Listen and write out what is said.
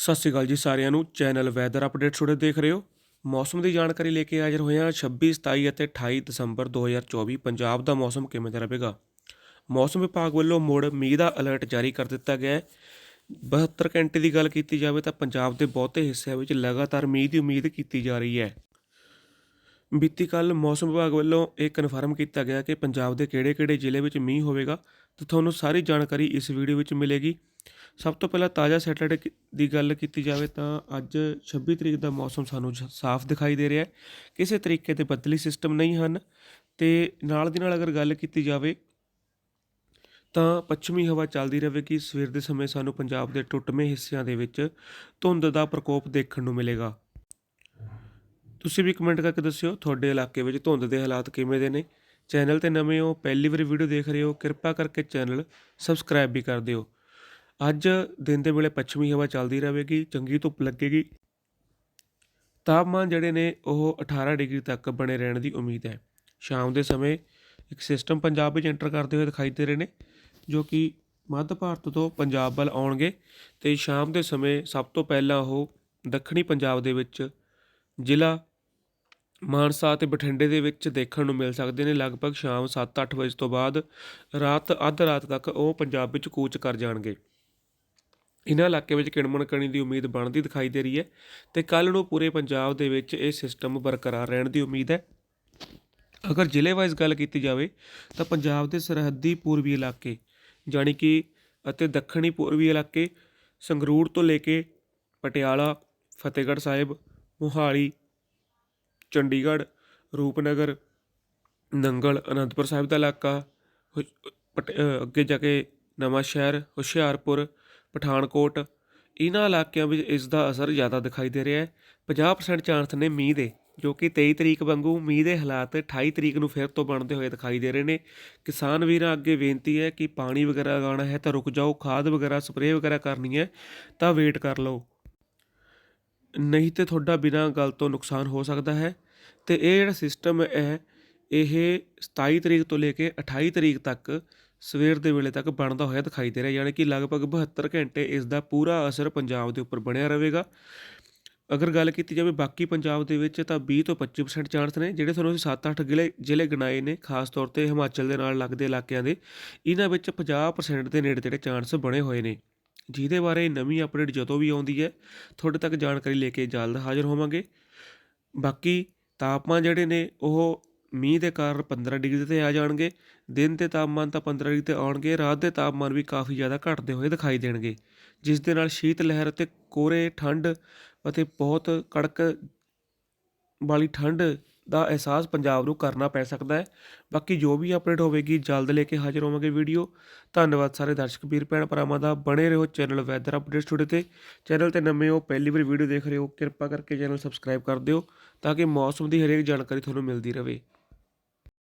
ਸਤਿ ਸ਼੍ਰੀ ਅਕਾਲ ਜੀ ਸਾਰਿਆਂ ਨੂੰ। ਚੈਨਲ ਵੈਦਰ ਅਪਡੇਟ ਟੁਡੇ ਦੇਖ ਰਹੇ ਹੋ। ਮੌਸਮ ਦੀ ਜਾਣਕਾਰੀ ਲੈ ਕੇ ਹਾਜ਼ਰ ਹੋਏ ਹਾਂ 26 27 ਅਤੇ 28 ਦਸੰਬਰ 2024 ਪੰਜਾਬ ਦਾ ਮੌਸਮ ਕਿਵੇਂ ਦਾ ਰਹੇਗਾ? ਮੌਸਮ ਵਿਭਾਗ ਵੱਲੋਂ ਮੁੜ ਮੀਂਹ ਦਾ ਅਲਰਟ ਜਾਰੀ ਕਰ ਦਿੱਤਾ ਗਿਆ ਹੈ। 72 ਘੰਟੇ ਦੀ ਗੱਲ ਕੀਤੀ ਜਾਵੇ ਤਾਂ ਪੰਜਾਬ ਦੇ ਬਹੁਤੇ ਹਿੱਸਿਆਂ ਵਿੱਚ ਲਗਾਤਾਰ ਮੀਂਹ ਦੀ ਉਮੀਦ ਕੀਤੀ ਜਾ ਰਹੀ ਹੈ। ਬੀਤੀ ਕੱਲ ਮੌਸਮ ਵਿਭਾਗ ਵੱਲੋਂ ਇਹ ਕਨਫਰਮ ਕੀਤਾ ਗਿਆ ਕਿ ਪੰਜਾਬ ਦੇ ਕਿਹੜੇ-ਕਿਹੜੇ ਜ਼ਿਲ੍ਹੇ ਵਿੱਚ ਮੀਂਹ ਹੋਵੇਗਾ ਤੇ ਤੁਹਾਨੂੰ ਸਾਰੀ ਜਾਣਕਾਰੀ ਇਸ ਵੀਡੀਓ ਵਿੱਚ ਮਿਲੇਗੀ। ਸਭ ਤੋਂ ਪਹਿਲਾਂ ਤਾਜ਼ਾ ਸੈਟਰਡੇ ਦੀ ਗੱਲ ਕੀਤੀ ਜਾਵੇ ਤਾਂ ਅੱਜ 26 ਤਰੀਕ ਦਾ ਮੌਸਮ ਸਾਨੂੰ ਸਾਫ਼ ਦਿਖਾਈ ਦੇ ਰਿਹਾ ਹੈ। ਕਿਸੇ ਤਰੀਕੇ ਦੇ ਬਦਲੀ ਸਿਸਟਮ ਨਹੀਂ ਹਨ ਤੇ ਨਾਲ ਦੀ ਨਾਲ ਅਗਰ ਗੱਲ ਕੀਤੀ ਜਾਵੇ ਤਾਂ ਪੱਛਮੀ ਹਵਾ ਚੱਲਦੀ ਰਹੇਗੀ। ਸਵੇਰ ਦੇ ਸਮੇਂ ਸਾਨੂੰ ਪੰਜਾਬ ਦੇ ਟੁੱਟਵੇਂ ਹਿੱਸਿਆਂ ਦੇ ਵਿੱਚ ਧੁੰਦ ਦਾ ਪ੍ਰਕੋਪ ਦੇਖਣ ਨੂੰ ਮਿਲੇਗਾ। ਤੁਸੀਂ ਵੀ ਕਮੈਂਟ ਕਰਕੇ ਦੱਸਿਓ ਤੁਹਾਡੇ ਇਲਾਕੇ ਵਿੱਚ ਧੁੰਦ ਦੇ ਹਾਲਾਤ ਕਿਵੇਂ ਦੇ ਨੇ। ਚੈਨਲ ਤੇ ਨਵੇਂ ਹੋ, ਪਹਿਲੀ ਵਾਰੀ ਵੀਡੀਓ ਦੇਖ ਰਹੇ ਹੋ, ਕਿਰਪਾ ਕਰਕੇ ਚੈਨਲ ਸਬਸਕ੍ਰਾਈਬ ਵੀ ਕਰ ਦਿਓ। ਅੱਜ ਦਿਨ ਦੇ ਵੇਲੇ ਪੱਛਮੀ ਹਵਾ ਚੱਲਦੀ ਰਹੇਗੀ, ਚੰਗੀ ਧੁੱਪ ਲੱਗੇਗੀ। ਤਾਪਮਾਨ ਜਿਹੜੇ ਨੇ ਉਹ 18 ਡਿਗਰੀ ਤੱਕ ਬਣੇ ਰਹਿਣ ਦੀ ਉਮੀਦ ਹੈ। ਸ਼ਾਮ ਦੇ ਸਮੇਂ ਇੱਕ ਸਿਸਟਮ ਪੰਜਾਬ ਵਿੱਚ ਐਂਟਰ ਕਰਦੇ ਹੋਏ ਦਿਖਾਈ ਦੇ ਰਹੇ ਨੇ, ਜੋ ਕਿ ਮੱਧ ਭਾਰਤ ਤੋਂ ਪੰਜਾਬ ਵੱਲ ਆਉਣਗੇ ਤੇ ਸ਼ਾਮ ਦੇ ਸਮੇਂ ਸਭ ਤੋਂ ਪਹਿਲਾਂ ਉਹ ਦੱਖਣੀ ਪੰਜਾਬ ਦੇ ਵਿੱਚ ਜ਼ਿਲ੍ਹਾ ਮਾਨਸਾ ਅਤੇ ਬਠਿੰਡੇ ਦੇ ਵਿੱਚ ਦੇਖਣ ਨੂੰ ਮਿਲ ਸਕਦੇ ਨੇ। ਲਗਭਗ ਸ਼ਾਮ 7-8 ਵਜੇ ਤੋਂ ਬਾਅਦ ਰਾਤ, ਅੱਧ ਰਾਤ ਤੱਕ ਉਹ ਪੰਜਾਬ ਵਿੱਚ ਕੂਚ ਕਰ ਜਾਣਗੇ। ਇਹਨਾਂ ਇਲਾਕੇ ਵਿੱਚ ਕਿਣਮਣ ਕਣੀ ਦੀ ਉਮੀਦ ਬਣਦੀ ਦਿਖਾਈ ਦੇ ਰਹੀ ਹੈ ਤੇ ਕੱਲ ਨੂੰ ਪੂਰੇ ਪੰਜਾਬ ਦੇ ਵਿੱਚ ਇਹ ਸਿਸਟਮ ਬਰਕਰਾਰ ਰਹਿਣ ਦੀ ਉਮੀਦ ਹੈ। ਅਗਰ ਜ਼ਿਲ੍ਹੇ ਵਾਈਜ਼ ਗੱਲ ਕੀਤੀ ਜਾਵੇ ਤਾਂ ਪੰਜਾਬ ਦੇ ਸਰਹੱਦੀ ਪੂਰਬੀ ਇਲਾਕੇ ਜਾਣੀ ਕਿ ਅਤੇ ਦੱਖਣੀ ਪੂਰਬੀ ਇਲਾਕੇ ਸੰਗਰੂਰ ਤੋਂ ਲੈ ਕੇ ਪਟਿਆਲਾ, ਫਤਿਹਗੜ੍ਹ ਸਾਹਿਬ, ਮੋਹਾਲੀ ਚੰਡੀਗੜ੍ਹ, ਰੂਪਨਗਰ, ਨੰਗਲ, ਅਨੰਦਪੁਰ ਸਾਹਿਬ ਦਾ ਇਲਾਕਾ, ਹੁ- ਪਟ- ਅੱਗੇ ਜਾ ਕੇ ਨਵਾਂ ਸ਼ਹਿਰ, ਹੁਸ਼ਿਆਰਪੁਰ, ਪਠਾਨਕੋਟ, ਇਹਨਾਂ ਇਲਾਕਿਆਂ ਵਿੱਚ ਇਸ ਦਾ ਅਸਰ ਜ਼ਿਆਦਾ ਦਿਖਾਈ ਦੇ ਰਿਹਾ ਹੈ। 50% ਚਾਂਸ ਨੇ ਮੀਂਹ ਦੇ, ਜੋ ਕਿ 23 ਤਰੀਕ ਵਾਂਗੂ ਮੀਂਹ ਦੇ ਹਾਲਾਤ 28 ਤਰੀਕ ਨੂੰ ਫਿਰ ਤੋਂ ਬਣਦੇ ਹੋਏ ਦਿਖਾਈ ਦੇ ਰਹੇ ਨੇ। ਕਿਸਾਨ ਵੀਰਾਂ ਅੱਗੇ ਬੇਨਤੀ ਹੈ ਕਿ ਪਾਣੀ ਵਗੈਰਾ ਲਗਾਉਣਾ ਹੈ ਤਾਂ ਰੁਕ ਜਾਓ, ਖਾਦ ਵਗੈਰਾ, ਸਪਰੇਅ ਵਗੈਰਾ ਕਰਨੀ ਹੈ ਤਾਂ ਵੇਟ ਕਰ ਲਓ। ਨਹੀਂ ਤੇ ਤੁਹਾਡਾ ਬਿਨਾਂ ਗੱਲ ਤੋਂ ਨੁਕਸਾਨ ਹੋ ਸਕਦਾ ਹੈ। ਤੇ ਇਹ ਜਿਹੜਾ ਸਿਸਟਮ ਹੈ, ਇਹ 27 ਤਰੀਕ ਤੋਂ ਲੈ ਕੇ 28 ਤਰੀਕ ਤੱਕ ਸਵੇਰ ਦੇ ਵੇਲੇ ਤੱਕ ਬਣਦਾ ਹੋਇਆ ਦਿਖਾਈ ਦੇ ਰਿਹਾ, ਯਾਨੀ ਕਿ ਲਗਭਗ 72 ਘੰਟੇ ਇਸ ਦਾ ਪੂਰਾ ਅਸਰ ਪੰਜਾਬ ਦੇ ਉੱਪਰ ਬਣਿਆ ਰਹੇਗਾ। ਅਗਰ ਗੱਲ ਕੀਤੀ ਜਾਵੇ ਬਾਕੀ ਪੰਜਾਬ ਦੇ ਵਿੱਚ, ਤਾਂ 20 ਤੋਂ 25% ਚਾਂਸ ਨੇ, ਜਿਹੜੇ ਤੁਹਾਨੂੰ ਅਸੀਂ 7-8 ਜ਼ਿਲ੍ਹੇ ਜ਼ਿਲ੍ਹੇ ਗਿਣਾਏ ਨੇ, ਖਾਸ ਤੌਰ ਤੇ ਹਿਮਾਚਲ ਦੇ ਨਾਲ ਲੱਗਦੇ ਇਲਾਕਿਆਂ ਦੇ। ਇਹਨਾਂ ਵਿੱਚ 50% ਦੇ ਨੇੜੇ ਤੇੜੇ ਚਾਂਸ ਬਣੇ ਹੋਏ ਨੇ। ਜਿਹਦੇ ਬਾਰੇ ਨਵੀਂ ਅਪਡੇਟ ਜਦੋਂ ਵੀ ਆਉਂਦੀ ਹੈ, ਤੁਹਾਡੇ ਤੱਕ ਜਾਣਕਾਰੀ ਲੈ ਕੇ ਜਲਦ ਹਾਜ਼ਰ ਹੋਵਾਂਗੇ। ਬਾਕੀ ਤਾਪਮਾਨ ਜਿਹੜੇ ਨੇ, ਉਹ ਮੀਂਹ ਦੇ ਕਾਰਨ 15 ਡਿਗਰੀ ਤੇ ਆ ਜਾਣਗੇ। ਦਿਨ ਦੇ ਤਾਪਮਾਨ ਤਾਂ 15 ਡਿਗਰੀ ਤੇ ਆਉਣਗੇ, ਰਾਤ ਦੇ ਤਾਪਮਾਨ ਵੀ ਕਾਫੀ ਜ਼ਿਆਦਾ ਘਟਦੇ ਹੋਏ ਦਿਖਾਈ ਦੇਣਗੇ। ਜਿਸ ਦੇ ਨਾਲ ਸ਼ੀਤ ਲਹਿਰ ਅਤੇ ਕੋਰੇ ਠੰਡ ਅਤੇ ਬਹੁਤ ਕੜਕ ਵਾਲੀ ਠੰਡ ਦਾ ਅਹਿਸਾਸ ਪੰਜਾਬ ਨੂੰ ਕਰਨਾ ਪੈ ਸਕਦਾ ਹੈ। ਬਾਕੀ ਜੋ ਵੀ ਅਪਡੇਟ ਹੋਵੇਗੀ, ਜਲਦ ਲੈ ਕੇ ਹਾਜ਼ਰ ਹੋਵਾਂਗੇ ਵੀਡੀਓ। ਧੰਨਵਾਦ ਸਾਰੇ ਦਰਸ਼ਕ ਵੀਰ ਭੈਣ ਭਰਾਵਾਂ ਦਾ। ਬਣੇ ਰਹੋ ਚੈਨਲ ਵੈਦਰ ਅਪਡੇਟਸ ਟੁਡੇ ਤੇ। ਚੈਨਲ ਤੇ ਨਵੇਂ ਹੋ, ਪਹਿਲੀ ਵਾਰ ਵੀਡੀਓ ਦੇਖ ਰਹੇ ਹੋ, ਕਿਰਪਾ ਕਰਕੇ ਚੈਨਲ ਸਬਸਕ੍ਰਾਈਬ ਕਰ ਦਿਓ, ਤਾਂ ਕਿ ਮੌਸਮ ਦੀ ਹਰੇਕ ਜਾਣਕਾਰੀ ਤੁਹਾਨੂੰ ਮਿਲਦੀ ਰਹੇ।